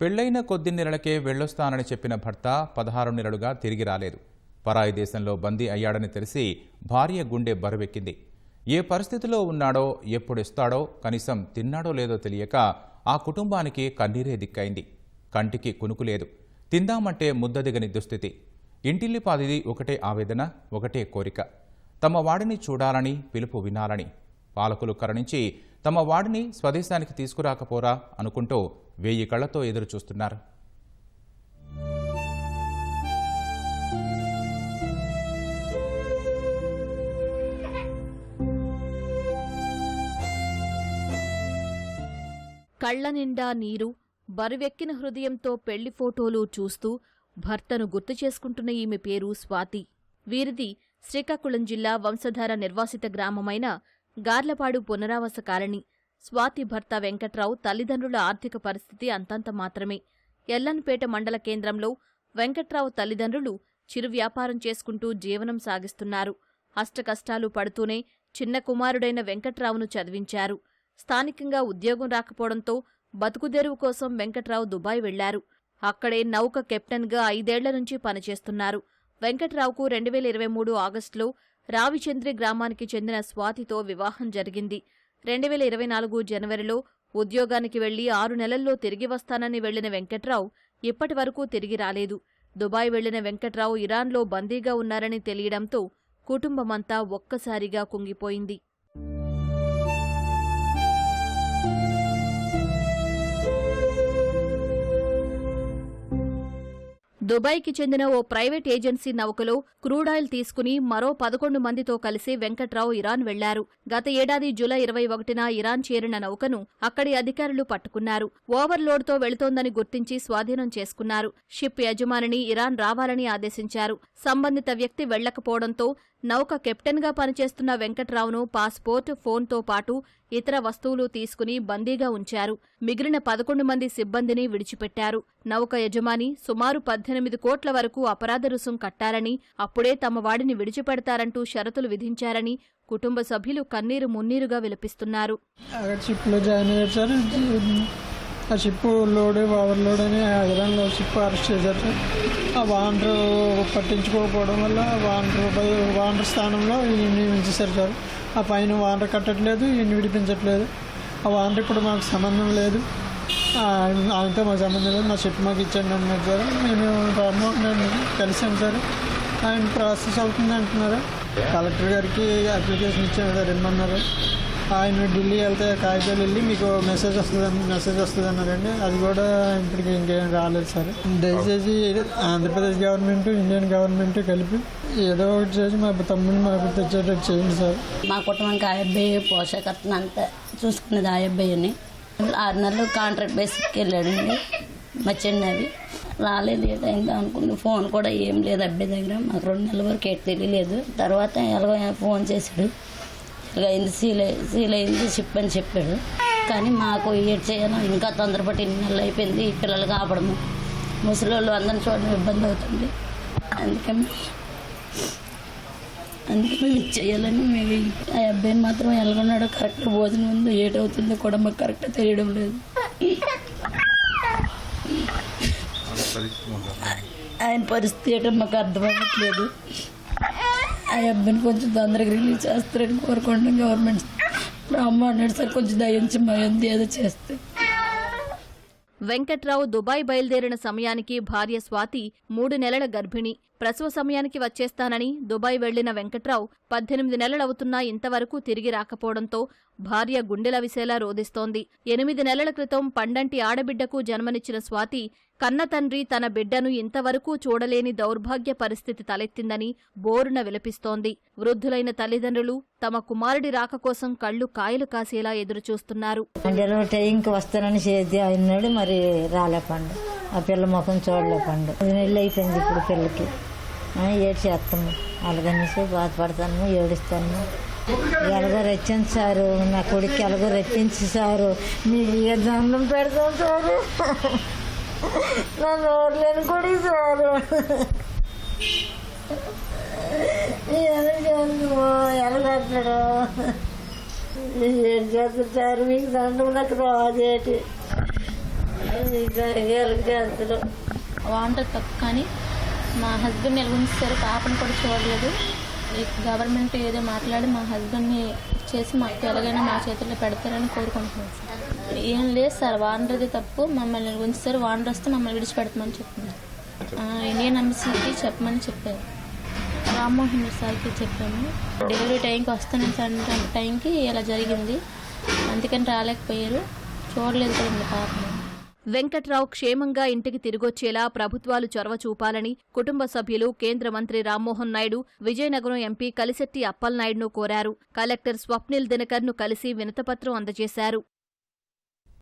పెళ్ళైన కొద్ది నెలలకే వెళ్ళొస్తానని చెప్పిన భర్త పదహారు నెలలుగా తిరిగి రాలేదు. పరాయి దేశంలో బందీ అయ్యాడని తెలిసి భార్య గుండె బరువెక్కింది. ఏ పరిస్థితిలో ఉన్నాడో ఎప్పుడిస్తాడో కనీసం తిన్నాడో లేదో తెలియక ఆ కుటుంబానికి కన్నీరే దిక్కైంది. కంటికి కునుకులేదు తిందామంటే ముద్దదిగని దుస్థితి. ఇంటిల్లిపాదిది ఒకటే ఆవేదన ఒకటే కోరిక. తమ వాడిని చూడాలని పిలుపు వినాలని. పాలకులు కరుణించి తమ వాడిని స్వదేశానికి తీసుకురాకపోరా అనుకుంటూ వేయి కళ్ళతో ఎదురు చూస్తున్నారు కళ్ళ నిండా నీరు బరువెక్కిన హృదయంతో పెళ్ళి ఫోటోలు చూస్తూ భర్తను గుర్తు చేసుకుంటున్న ఈమె పేరు స్వాతి. వీరిది శ్రీకాకుళం జిల్లా వంశధార నిర్వాసిత గ్రామమైన గార్లపాడు పునరావాస కాలనీ. స్వాతి భర్త వెంకట్రావు తల్లిదండ్రుల ఆర్థిక పరిస్థితి అంతంత మాత్రమే. ఎల్లన్పేట మండల కేంద్రంలో వెంకట్రావు తల్లిదండ్రులు చిరు వ్యాపారం చేసుకుంటూ జీవనం సాగిస్తున్నారు. అష్టకష్టాలు పడుతూనే చిన్న కుమారుడైన వెంకట్రావును చదివించారు. స్థానికంగా ఉద్యోగం రాకపోవడంతో బతుకుదెరువు కోసం వెంకట్రావు దుబాయ్ వెళ్ళారు. అక్కడే నౌక కెప్టెన్గా ఐదేళ్ళ నుంచి పనిచేస్తున్నారు. వెంకట్రావుకు రెండు వేల ఇరవై మూడు ఆగస్టులో రావిచంద్రి గ్రామానికి చెందిన స్వాతితో వివాహం జరిగింది. రెండు వేల ఇరవై నాలుగు జనవరిలో ఉద్యోగానికి వెళ్ళి ఆరు నెలల్లో తిరిగి వస్తానని వెళ్ళిన వెంకట్రావు ఇప్పటి వరకు తిరిగి రాలేదు. దుబాయ్ వెళ్ళిన వెంకట్రావు ఇరాన్లో బందీగా ఉన్నారని తెలియడంతో కుటుంబమంతా ఒక్కసారిగా కుంగిపోయింది. దుబాయ్కి చెందిన ఓ ప్రైవేట్ ఏజెన్సీ నౌకలో క్రూడాయిల్ తీసుకుని మరో పదకొండు మందితో కలిసి వెంకట్రావు ఇరాన్ వెళ్ళారు. గత ఏడాది జూలై ఇరవై ఒకటిన ఇరాన్ చేరిన నౌకను అక్కడి అధికారులు పట్టుకున్నారు. ఓవర్లోడ్తో వెళుతోందని గుర్తించి స్వాధీనం చేసుకున్నారు. షిప్ యజమానిని ఇరాన్ రావాలని ఆదేశించారు. సంబంధిత వ్యక్తి వెళ్ళకపోవడంతో నౌక కెప్టెన్గా పనిచేస్తున్న వెంకట్రావును పాస్పోర్ట్ ఫోన్తో పాటు ఇతర వస్తువులు తీసుకుని బందీగా ఉంచారు. మిగిలిన పదకొండు మంది సిబ్బందిని విడిచిపెట్టారు. నౌక యజమాని సుమారు పద్దెనిమిది కోట్ల వరకు అపరాధ రుసుం కట్టాలని అప్పుడే తమ వాడిని విడిచిపెడతారంటూ షరతులు విధించారని కుటుంబ సభ్యులు కన్నీరు మున్నీరుగా విలపిస్తున్నారు. ఆ షిప్ లోడ్ ఓవర్ లోడ్ అని హైదరాబాద్లో షిప్ అరెస్ట్ చేశారు. సార్ ఆ వాండర్ పట్టించుకోకపోవడం వల్ల వాండర్ వాండర్ స్థానంలో ఈయన్ని ఉంచేశారు సార్. ఆ పైన వాండర్ కట్టట్లేదు ఈయన్ని విడిపించట్లేదు. ఆ వాండర్ ఇప్పుడు మాకు సంబంధం లేదు. ఆయనతో మాకు సంబంధం లేదు. మా షిప్ మాకు ఇచ్చండి అన్నారు సార్. నేను రామ్మోహన్ కలిసాను సార్. ఆయన ప్రాసెస్ అవుతుంది అంటున్నారు. కలెక్టర్ గారికి అప్లికేషన్ ఇచ్చాను సార్ ఇమ్మన్నారు. ఆయన ఢిల్లీ వెళ్తే కాగితాలు వెళ్ళి మీకు మెసేజ్ వస్తుంది మెసేజ్ వస్తుంది అన్నారండి అది కూడా ఇప్పటికి ఇంకేం రాలేదు సార్. దయచేసి ఆంధ్రప్రదేశ్ గవర్నమెంట్ ఇండియన్ గవర్నమెంట్ కలిపి ఏదో ఒకటి చేసి మా తమ్ముడిని మాకు తెచ్చేటట్టు చేయండి సార్. మా కుటుంబానికి ఆ అబ్బాయి పోషకత్వం అంతా చూసుకున్నది ఆ అబ్బాయిని. ఆరు నెలలు కాంట్రాక్ట్ బేసిక్కి వెళ్ళాడండి. మా చిన్నది. రాలేదు ఏదైందో అనుకుంది. ఫోన్ కూడా ఏం లేదు అబ్బాయి దగ్గర. మాకు రెండు నెలల వరకు ఎటు తెలియలేదు. తర్వాత ఎలాగో ఫోన్ చేశాడు. అయింది. సీల్ అయి- సీల్ అయింది షిప్ అని చెప్పాడు. కానీ మాకు ఏడు చేయాలో ఇంకా తొందరపడి ఇన్ని నెలలు అయిపోయింది. ఈ పిల్లలు కాపడము. ముసలి వాళ్ళు అందరిని చూడడం ఇబ్బంది అవుతుంది. అందుకే అందుకే మేము ఇది చేయాలని మేము ఆ అబ్బాయిని మాత్రం ఎలాగొన్నాడో కరెక్ట్ భోజనం ఉందో. ఏటవుతుందో కూడా మాకు కరెక్ట్ తెలియడం లేదు. ఆయన పరిస్థితి ఏంటో మాకు అర్థమవ్వట్లేదు ఆ అబ్బాయిని కొంచెం తొందరగా రిలీజ్ చేస్తారని కోరుకుంటున్నాం గవర్నమెంట్ అమ్మ అన్నాడు సార్ కొంచెం దయించి మయంది ఏదో చేస్తే. వెంకట్రావు దుబాయ్ బయలుదేరిన సమయానికి భార్య స్వాతి మూడు నెలల గర్భిణి. ప్రసవ సమయానికి వచ్చేస్తానని దుబాయ్ వెళ్ళిన వెంకట్రావు పద్దెనిమిది నెలలవుతున్నా ఇంతవరకు తిరిగి రాకపోవడంతో భార్య గుండెల విసేలా రోదిస్తోంది ఎనిమిది నెలల క్రితం పండంటి ఆడబిడ్డకు జన్మనిచ్చిన స్వాతి కన్న తండ్రి తన బిడ్డను ఇంతవరకు చూడలేని దౌర్భాగ్య పరిస్థితి తలెత్తిందని బోరున విలపిస్తోంది. వృద్ధులైన తల్లిదండ్రులు తమ కుమారుడి రాక కోసం కళ్ళు కాయలు కాసేలా ఎదురుచూస్తున్నారు. డెలివరీ వస్తానని చేద్ది మరి రాలేపండు ఆ పిల్ల ముఖం చూడలేపండు నెల్లు అయిపోయింది ఇప్పుడు పిల్లకి. ఏడు చేస్తాము. అలాగనేసి బాధపడతాను ఏడుస్తాను. ఎలాగో రెచ్చింది సారు నా కొడుకు ఎలాగో రెచ్చించి సారు. మీ దండం పెడతాం సారు. నా నోట్లేని కొడుకు సారు. ఎలాగంటాడు ఏడు చేస్తారు సారు మీకు దండం నాకు రాజేటి. చేస్తారు వంట తప్పు కానీ మా హస్బెండ్ ఎలా పాపను కూడా చూడలేదు. గవర్నమెంట్ ఏదో మాట్లాడి మా హస్బెండ్ని చేసి మాకు ఎలాగైనా మా చేతుల్లో పెడతారని కోరుకుంటున్నాం సార్. ఏం లేదు సార్ వానరది తప్పు. మమ్మల్ని ఉంచారు వానరు వస్తే మమ్మల్ని విడిచిపెడతామని చెప్తున్నారు ఇండియన్ ఎంబసీకి చెప్పమని చెప్పారు. రామ్మోహన్ సార్కి చెప్పాము. డెలివరీ టైంకి వస్తాను సార్ టైంకి ఇలా జరిగింది. అందుకని రాలేకపోయారు. చూడలేదు కూడా పాపం పాపని. వెంకట్రావు క్షేమంగా ఇంటికి తిరిగొచ్చేలా ప్రభుత్వాలు చొరవ చూపాలని కుటుంబ సభ్యులు కేంద్ర మంత్రి రామ్మోహన్ నాయుడు విజయనగరం ఎంపీ కలిశెట్టి అప్పలనాయుడును కోరారు. కలెక్టర్ స్వప్నిల్ దినకర్ను కలిసి వినతపత్రం అందజేశారు.